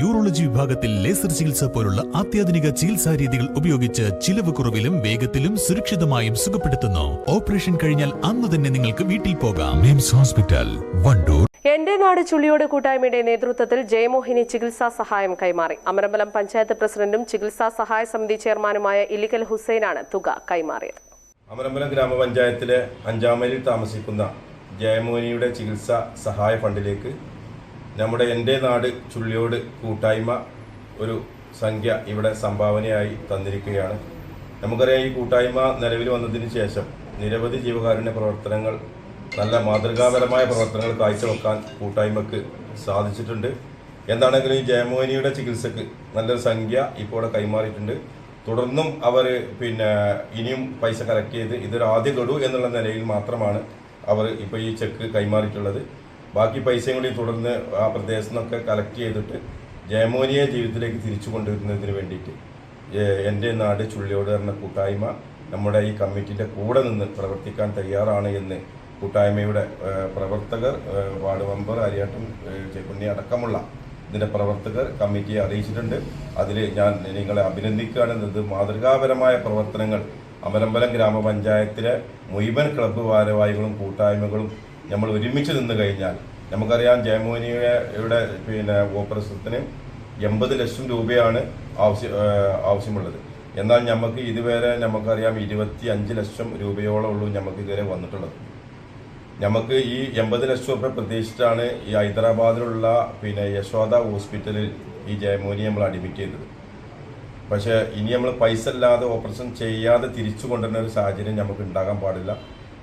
Urology വിഭാഗത്തിൽ laser ചികിത്സ പോലുള്ള അത്യാധുനിക ചികിത്സാ രീതികൾ ഉപയോഗിച്ച് ചിലവ് കുറവിലും വേഗത്തിലും സുരക്ഷിതമായും സുഖപ്പെടുത്തുന്നു. ഓപ്പറേഷൻ കഴിഞ്ഞാൽ അന്ന് തന്നെ നിങ്ങൾക്ക് വീട്ടിൽ പോകാം. മിംസ് ഹോസ്പിറ്റൽ വണ്ടൂർ. എന്റെ നാട് ചുള്ളിയോട് കൂട്ടായ്മയുടെ നേതൃത്വത്തിൽ ജയമോഹിനി ചികിത്സാ സഹായം കൈമാറി. അമരമ്പലം പഞ്ചായത്ത് പ്രസിഡന്റും ചികിത്സാ സഹായ സമിതി ചെയർമാനുമായ ഇലിക്കൽ ഹുസൈനാണ് തുക കൈമാറിയത്. അമരമ്പലം ഗ്രാമപഞ്ചായത്തിലെ അഞ്ചാം മൈലിൽ താമസിക്കുന്ന ജയമോഹിനിയുടെ ചികിത്സാ സഹായ ഫണ്ടിലേക്ക് നമ്മുടെ എന്റെ നാട് ചുള്ളിയോട് കൂട്ടായ്മ ഒരു സംഖ്യ ഇവിടെ സംഭാവനയായി തന്നിരിക്കുകയാണ്. നമുക്കറിയാം ഈ കൂട്ടായ്മ നിലവിൽ വന്നതിന് ശേഷം നിരവധി ജീവകാരുണ്യ പ്രവർത്തനങ്ങൾ നല്ല മാതൃകാപരമായ പ്രവർത്തനങ്ങൾ കാഴ്ചവെക്കാൻ കൂട്ടായ്മക്ക് സാധിച്ചിട്ടുണ്ട്. എന്താണെങ്കിലും ഈ ജയമോഹിനിയുടെ ചികിത്സക്ക് നല്ലൊരു സംഖ്യ ഇപ്പോൾ കൈമാറിയിട്ടുണ്ട്. തുടർന്നും അവർ പിന്നെ ഇനിയും പൈസ കളക്ട് ചെയ്ത് ഇതൊരു ആദ്യ ഗഡു എന്നുള്ള നിലയിൽ മാത്രമാണ് അവർ ഇപ്പോൾ ഈ ചെക്ക് കൈമാറിയിട്ടുള്ളത്. ബാക്കി പൈസയും കൂടി തുടർന്ന് ആ പ്രദേശത്തു നിന്നൊക്കെ കളക്ട് ചെയ്തിട്ട് ജയമോനിയെ ജീവിതത്തിലേക്ക് തിരിച്ചു കൊണ്ടുവരുന്നതിന് വേണ്ടിയിട്ട് എന്റെ നാട് ചുള്ളിയോട് എന്ന കൂട്ടായ്മ നമ്മുടെ ഈ കമ്മിറ്റിന്റെ കൂടെ നിന്ന് പ്രവർത്തിക്കാൻ തയ്യാറാണ് എന്ന് കൂട്ടായ്മയുടെ പ്രവർത്തകർ വാർഡ് മെമ്പർ അരിയാട്ടും ചെക്കുണ്ണി അടക്കമുള്ള ഇതിന്റെ പ്രവർത്തകർ കമ്മിറ്റിയെ അറിയിച്ചിട്ടുണ്ട്. അതിൽ ഞാൻ നിങ്ങളെ അഭിനന്ദിക്കുകയാണ് ഇത് മാതൃകാപരമായ പ്രവർത്തനങ്ങൾ അമരമ്പലം ഗ്രാമപഞ്ചായത്തിലെ മുഴുവൻ ക്ലബ്ബ് ഭാരവാഹികളും കൂട്ടായ്മകളും നമ്മൾ ഒരുമിച്ച് നിന്ന് കഴിഞ്ഞാൽ നമുക്കറിയാം ജയമോനിയുടെ പിന്നെ ഓപ്പറേഷത്തിന് എൺപത് ലക്ഷം രൂപയാണ് ആവശ്യ ആവശ്യമുള്ളത്. എന്നാൽ നമുക്ക് ഇതുവരെ നമുക്കറിയാം ഇരുപത്തി അഞ്ച് ലക്ഷം രൂപയോളം ഉള്ളൂ നമുക്ക് ഇതുവരെ വന്നിട്ടുള്ളത്. നമുക്ക് ഈ എൺപത് ലക്ഷം രൂപ പ്രതീക്ഷിച്ചാണ് ഈ ഹൈദരാബാദിലുള്ള പിന്നെ യശോദ ഹോസ്പിറ്റലിൽ ഈ ജയമോനി നമ്മൾ അഡ്മിറ്റ് ചെയ്തത്. പക്ഷേ ഇനി നമ്മൾ പൈസ ഇല്ലാതെ ഓപ്പറേഷൻ ചെയ്യാതെ തിരിച്ചു കൊണ്ടുവരുന്ന ഒരു സാഹചര്യം നമുക്ക് ഉണ്ടാകാൻ പാടില്ല.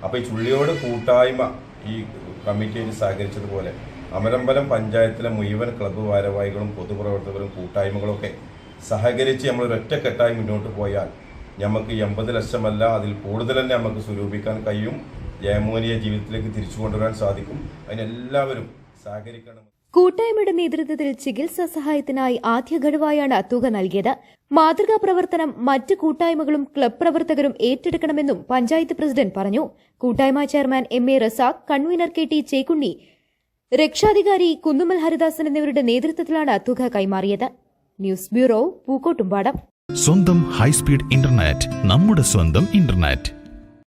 അപ്പോൾ ഈ ചുള്ളിയോട് കൂട്ടായ്മ ഈ കമ്മിറ്റിയിൽ സഹകരിച്ചതുപോലെ അമരമ്പലം പഞ്ചായത്തിലെ മുഴുവൻ ക്ലബ്ബ് ഭാരവാഹികളും പൊതുപ്രവർത്തകരും കൂട്ടായ്മകളൊക്കെ സഹകരിച്ച് നമ്മൾ ഒറ്റക്കെട്ടായി മുന്നോട്ട് പോയാൽ നമുക്ക് എൺപത് ലക്ഷമല്ല അതിൽ കൂടുതൽ തന്നെ നമുക്ക് സ്വരൂപിക്കാൻ കഴിയും. ജയമോനിയെ ജീവിതത്തിലേക്ക് തിരിച്ചു കൊണ്ടുവരാൻ സാധിക്കും. അതിനെല്ലാവരും സഹകരിക്കണം. കൂട്ടായ്മയുടെ നേതൃത്വത്തിൽ ചികിത്സാ സഹായത്തിനായി ആദ്യ ഘടുവായാണ് തുക നൽകിയത്. മാതൃകാ പ്രവർത്തനം മറ്റ് കൂട്ടായ്മകളും ക്ലബ് പ്രവർത്തകരും ഏറ്റെടുക്കണമെന്നും പഞ്ചായത്ത് പ്രസിഡന്റ് പറഞ്ഞു. കൂട്ടായ്മ chairman M A Razak convener K T Chekkunni രക്ഷാധികാരി കുന്നുമൽ ഹരിദാസൻ എന്നിവരുടെ നേതൃത്വത്തിലാണ് തുക കൈമാറിയത്. News bureau Pookkottumpadam. സ്വന്തം ഹൈസ്പീഡ് ഇന്റർനെറ്റ് നമ്മുടെ സ്വന്തം ഇന്റർനെറ്റ്.